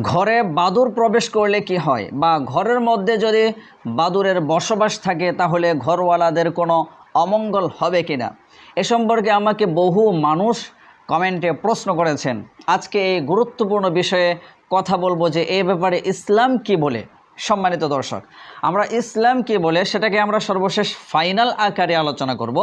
ঘরে বাদুর প্রবেশ করলে কি হয়? বা ঘরের মধ্যে যদি বাদুরের বসবাস থাকে, তাহলে ঘরওয়ালাদের কোনো অমঙ্গল হবে কি না এ সম্পর্কে আমাকে বহু মানুষ কমেন্টে প্রশ্ন করেছেন। আজকে এই গুরুত্বপূর্ণ বিষয়ে কথা বলব যে, এ ব্যাপারে ইসলাম কি বলে? সম্মানিত দর্শক, আমরা ইসলাম কি বলে সেটাকে আমরা সর্বশেষ ফাইনাল আকারে আলোচনা করব।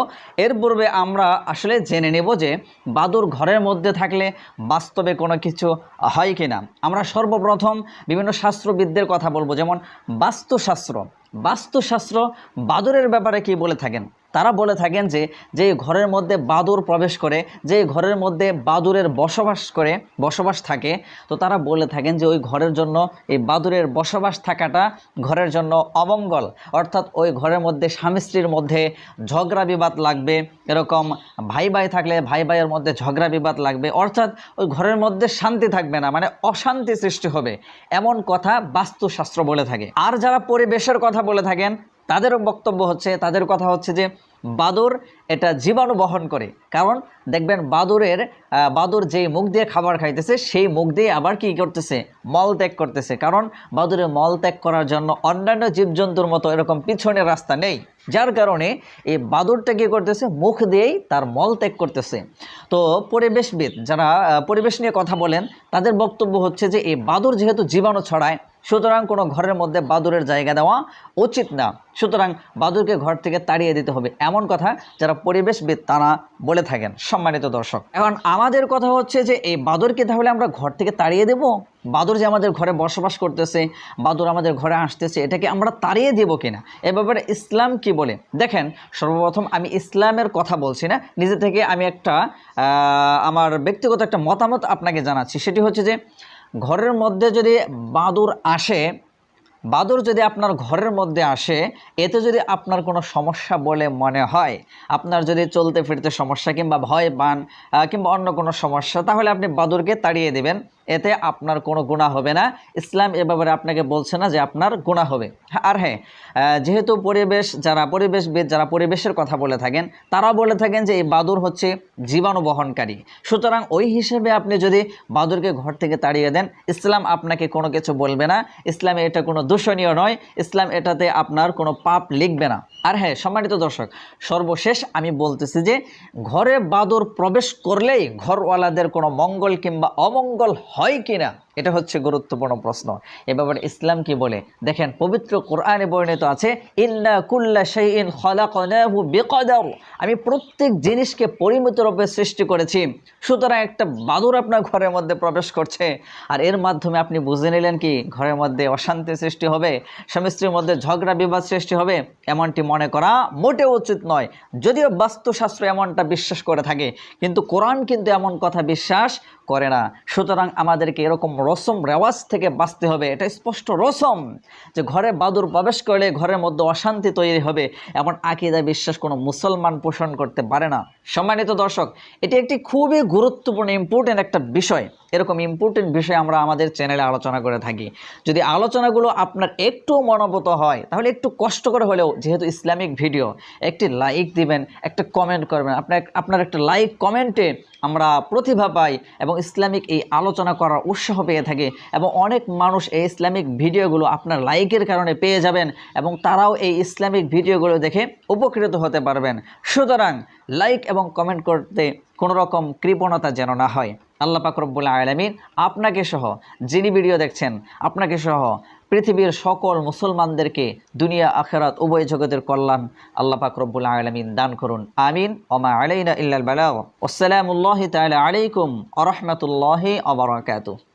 এর পূর্বে আমরা আসলে জেনে নেব যে বাদুর ঘরের মধ্যে থাকলে বাস্তবে কোনো কিছু হয় কি না আমরা সর্বপ্রথম বিভিন্ন শাস্ত্রবিদদের কথা বলব, যেমন বাস্তুশাস্ত্র। বাস্তুশাস্ত্র বাদুরের ব্যাপারে কি বলে থাকেন? তারা বলে থাকেন যে যে ঘরের মধ্যে বাদুর প্রবেশ করে, যে ঘরের মধ্যে বাদুরের বসবাস করে, বসবাস থাকে, তো তারা বলে থাকেন যে, ওই ঘরের জন্য, এই বাদুরের বসবাস থাকাটা ঘরের জন্য অমঙ্গল। অর্থাৎ ওই ঘরের মধ্যে স্বামী স্ত্রীর মধ্যে ঝগড়া বিবাদ লাগবে, এরকম ভাই ভাই থাকলে ভাই ভাইয়ের মধ্যে ঝগড়া বিবাদ লাগবে, অর্থাৎ ওই ঘরের মধ্যে শান্তি থাকবে না মানে অশান্তি সৃষ্টি হবে, এমন কথা বাস্তুশাস্ত্র বলে থাকে। আর যারা পরিবেশের কথা বলে থাকেন, তাদেরও বক্তব্য হচ্ছে, তাদের কথা হচ্ছে যে বাদুর এটা জীবাণু বহন করে। কারণ দেখবেন বাদুরের বাদুর যেই মুখ দিয়ে খাবার খাইতেছে, সেই মুখ দিয়ে আবার কি করতেছে? মল ত্যাগ করতেছে। কারণ বাদুরের মল ত্যাগ করার জন্য অন্যান্য জীবজন্তুর মতো এরকম পিছনের রাস্তা নেই। যার কারণে এই বাদুরটা কী করতেছে? মুখ দিয়েই তার মল ত্যাগ করতেছে। তো পরিবেশবিদ যারা পরিবেশ নিয়ে কথা বলেন, তাদের বক্তব্য হচ্ছে যে এই বাদুর যেহেতু জীবাণু ছড়ায় সুতরাং কোনো ঘরের মধ্যে বাদুরের জায়গা দেওয়া উচিত না। সুতরাং বাদুরকে ঘর থেকে তাড়িয়ে দিতে হবে। এমন কথা যারা পরিবেশবিদ তারা বলে থাকেন, সম্মানিত দর্শক। এখন আমাদের কথা হচ্ছে যে, এই বাদুরকে তাহলে আমরা ঘর থেকে তাড়িয়ে দেব? বাদুর যে আমাদের ঘরে বসবাস করতেছে, বাদুর আমাদের ঘরে আসতেছে, এটাকে আমরা তাড়িয়ে দেব কিনা? এ ব্যাপারে ইসলাম কি বলে? দেখেন, সর্বপ্রথম আমি ইসলামের কথা বলছি না। নিজে থেকে আমি একটা আমার ব্যক্তিগত একটা মতামত আপনাকে জানাচ্ছি। সেটি হচ্ছে যে ঘরের মধ্যে যদি বাদুর আসে, বাদুর যদি আপনার ঘরের মধ্যে আসে, এতে যদি আপনার কোনো সমস্যা বলে মনে হয়, আপনার যদি চলতে ফিরতে সমস্যা কিংবা ভয় পান কিংবা অন্য কোনো সমস্যা, তাহলে আপনি বাদুরকে তাড়িয়ে দেবেন। এতে আপনার কোনো গুণা হবে না। ইসলাম এ ব্যাপারে আপনাকে বলছে না যে আপনার গুণা হবে। আর হ্যাঁ যেহেতু পরিবেশ, যারা পরিবেশবিদ, যারা পরিবেশের কথা বলে থাকেন তারা বলে থাকেন যে এই বাদুর হচ্ছে জীবাণু বহনকারী। সুতরাং ওই হিসেবে আপনি যদি বাদুরকে ঘর থেকে তাড়িয়ে দেন, ইসলাম আপনাকে কোনো কিছু বলবে না। ইসলামে এটা কোনো দূষণীয় নয়। ইসলাম এটাতে আপনার কোনো পাপ লিখবে না। আর হ্যাঁ সম্মানিত দর্শক, সর্বশেষ আমি বলতেছি যে ঘরে বাদর প্রবেশ করলেই ঘরওয়ালাদের কোনো মঙ্গল কিংবা অমঙ্গল হয় কিনা এটা হচ্ছে গুরুত্বপূর্ণ প্রশ্ন। এ ব্যাপারে ইসলাম কি বলে? দেখেন, পবিত্র কোরআনে বর্ণিত আছে আমি প্রত্যেক জিনিসকে পরিমিত রূপে সৃষ্টি করেছি, সুতরাং একটা বাদুর আপনার ঘরের মধ্যে প্রবেশ করছে। আর এর মাধ্যমে আপনি বুঝে নিলেন কি, ঘরের মধ্যে অশান্তি সৃষ্টি হবে, স্বামী স্ত্রীর মধ্যে ঝগড়া বিবাদ সৃষ্টি হবে, এমনটি মনে করা মোটেও উচিত নয়। যদিও বাস্তুশাস্ত্র এমনটা বিশ্বাস করে থাকে, কিন্তু কোরআন কিন্তু এমন কথা বিশ্বাস করে না। সুতরাং আমাদেরকে এরকম রসম রেওয়াজ থেকে বাঁচতে হবে, এটা স্পষ্ট রসম যে ঘরে বাদুর প্রবেশ করলে ঘরের মধ্যে অশান্তি তৈরি হবে, এমন আকিদা বিশ্বাস কোনো মুসলমান পোষণ করতে পারে না। সম্মানিত দর্শক, এটি একটি খুবই গুরুত্বপূর্ণ ইম্পর্টেন্ট একটা বিষয়। এরকম ইম্পর্টেন্ট বিষয় আমরা আমাদের চ্যানেলে আলোচনা করে থাকি। যদি আলোচনাগুলো আপনার একটু মনোভূত হয়, তাহলে একটু কষ্ট করে হলেও, যেহেতু ইসলামিক ভিডিও, একটি লাইক দিবেন, একটা কমেন্ট করবেন। আপনার আপনার একটা লাইক কমেন্টে আমরা প্রতিভা পাই এবং ইসলামিক এই আলোচনা করার উৎসাহ পেয়ে থাকে এবং অনেক মানুষ এই ইসলামিক ভিডিওগুলো আপনার লাইকের কারণে পেয়ে যাবেন এবং তারাও এই ইসলামিক ভিডিওগুলো দেখে উপকৃত হতে পারবেন। সুতরাং লাইক এবং কমেন্ট করতে কোনো রকম কৃপণতা যেন না হয়। আল্লাহ পাক রব্বুল আলমিন আপনাকে সহ যিনি ভিডিও দেখছেন, আপনাকে সহ পৃথিবীর সকল মুসলমানদেরকে দুনিয়া, আখেরাত, উভয় জগতের কল্যাণ আল্লাহ পাক রব্বুল আলমিন দান করুন। আমিন। ওমা আলাইনা ইল্লাল বালাগ। আলাইকুম আরহামতুল্লাহ বারাকাতুহু।